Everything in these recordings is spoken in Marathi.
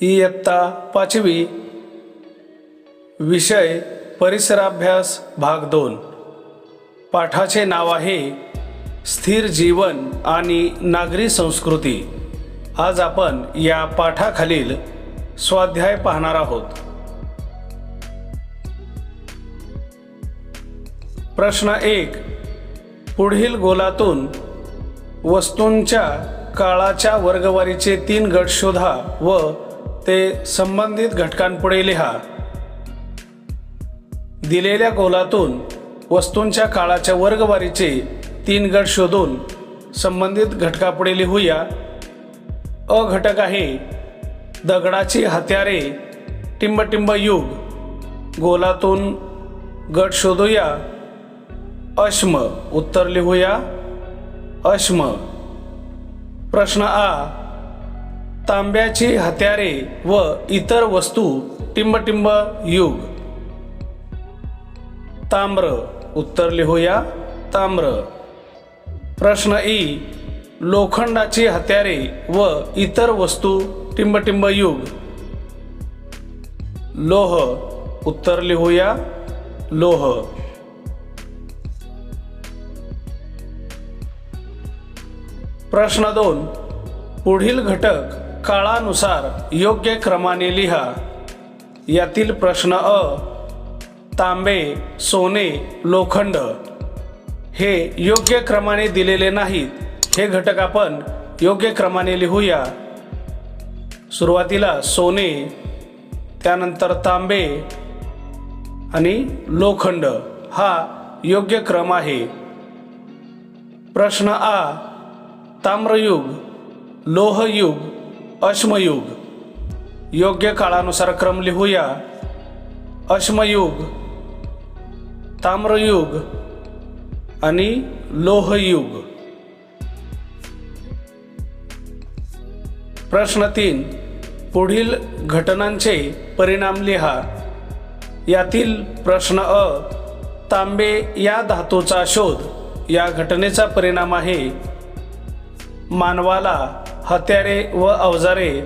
इयत्ता पाचवी विषय परिसराभ्यास भाग दोन. पाठाचे नाव आहे स्थिर जीवन आणि नागरी संस्कृती. आज आपण या पाठाखालील स्वाध्याय पाहणार आहोत. प्रश्न एक पुढील गोलातून वस्तूंच्या काळाच्या वर्गवारीचे तीन गट शोधा व ते संबंधित घटकांपुढे लिहा. दिलेल्या गोलातून वस्तूंच्या काळाच्या वर्गवारीचे तीन गट शोधून संबंधित घटकापुढे लिहूया. अ घटक आहे दगडाची हत्यारे टिंबटिंब युग. गोलातून गट शोधूया. अश्म उत्तर लिहूया. अश्म. प्रश्न आ. तांब्याची हत्यारे व इतर वस्तू टिंबटिंब युग. ताम्र. उत्तर लिहूया. ताम्र. प्रश्न ई. लोखंडाची हत्यारे व इतर वस्तू टिंबटिंब युग. लोह. उत्तर लिहूया. लोह. प्रश्न दोन. पुढील घटक काळानुसार योग्य क्रमाने लिहा. यातील प्रश्न अ तांबे सोने लोखंड. हे योग्य क्रमाने दिलेले नाहीत. हे घटक आपण योग्य क्रमाने लिहूया. सुरुवातीला सोने त्यानंतर तांबे आणि लोखंड हा योग्य क्रम आहे. प्रश्न आ ताम्रयुग लोहयुग अश्मयुग. योग्य काळानुसार क्रम लिहूया. अश्मयुग ताम्रयुग आणि लोहयुग. प्रश्न तीन. पुढील घटनांचे परिणाम लिहा. यातील प्रश्न अ. तांबे या धातूचा शोध या घटनेचा परिणाम आहे. मानवाला हत्यारे व अवजारे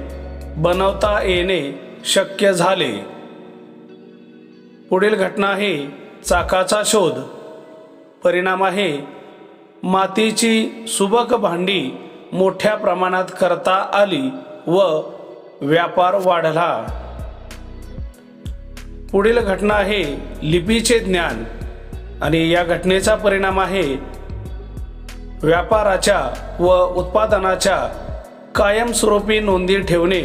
बनवता येणे शक्य झाले. पुढील घटना आहे चाकाचा शोध. परिणाम आहे मातीची सुबक भांडी मोठ्या प्रमाणात करता आली व व्यापार वाढला. पुढील घटना आहे लिपीचे ज्ञान. आणि या घटनेचा परिणाम आहे व्यापाराच्या व उत्पादनाच्या कायमस्वरूपी नोंदी ठेवणे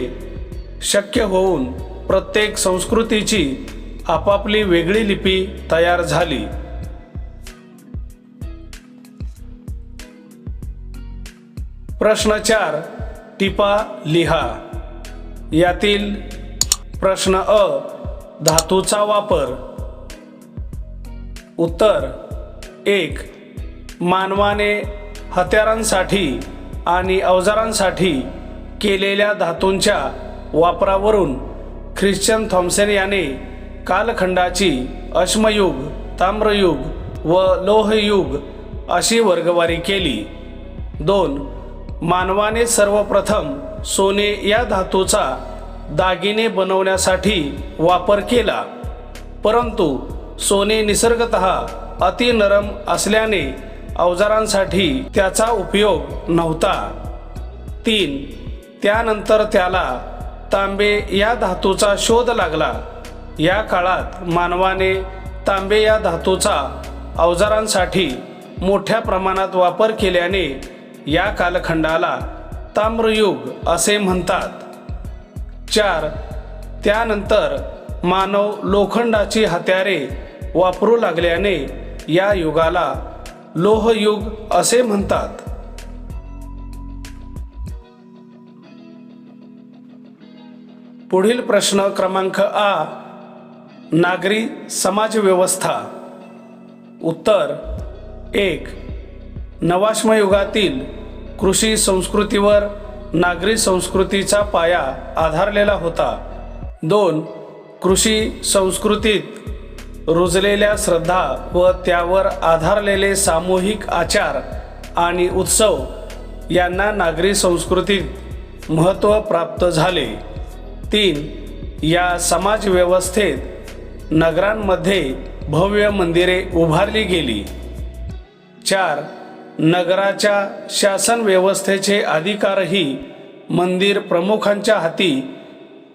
शक्य होऊन प्रत्येक संस्कृतीची आपापली वेगळी लिपी तयार झाली. प्रश्न चार टिपा लिहा. यातील प्रश्न अ धातूचा वापर. उत्तर एक मानवाने हत्यारांसाठी आणि अवजारांसाठी केलेल्या धातूंच्या वापरावरून ख्रिश्चन थॉम्सन याने कालखंडाची अश्मयुग ताम्रयुग व लोहयुग अशी वर्गवारी केली. दोन मानवाने सर्वप्रथम सोने या धातूचा दागिने बनवण्यासाठी वापर केला. परंतु सोने निसर्गत अति नरम असल्याने अवजारांसाठी त्याचा उपयोग नव्हता. तीन त्यानंतर त्याला तांबे या धातूचा शोध लागला. या काळात मानवाने तांबे या धातूचा अवजारांसाठी मोठ्या प्रमाणात वापर केल्याने या कालखंडाला ताम्रयुग असे म्हणतात. चार त्यानंतर मानव लोखंडाची हत्यारे वापरू लागल्याने या युगाला लोहयुग असे म्हणतात. पुढील प्रश्न क्रमांक आ नागरी समाजव्यवस्था उत्तर एक नवाश्मयुगातील कृषी संस्कृतीवर नागरी संस्कृतीचा पाया आधारलेला होता. दोन कृषी संस्कृतीत रुजलेल्या श्रद्धा व त्यावर आधारलेले सामूहिक आचार आणि उत्सव यांना नागरी संस्कृतीत महत्त्व प्राप्त झाले. तीन या समाजव्यवस्थेत नगरांमध्ये भव्य मंदिरे उभारली गेली. चार नगराच्या शासन व्यवस्थेचे अधिकारही मंदिर प्रमुखांच्या हाती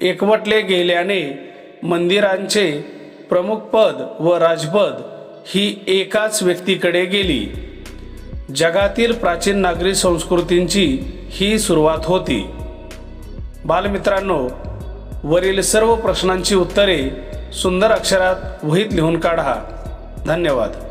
एकवटले गेल्याने मंदिरांचे प्रमुख पद व राजपद ही एकाच व्यक्तीकडे गेली. जगातील प्राचीन नागरी संस्कृतींची ही सुरुवात होती. बालमित्रांनो वरील सर्व प्रश्नांची उत्तरे सुंदर अक्षरात वहीत लिहून काढा. धन्यवाद.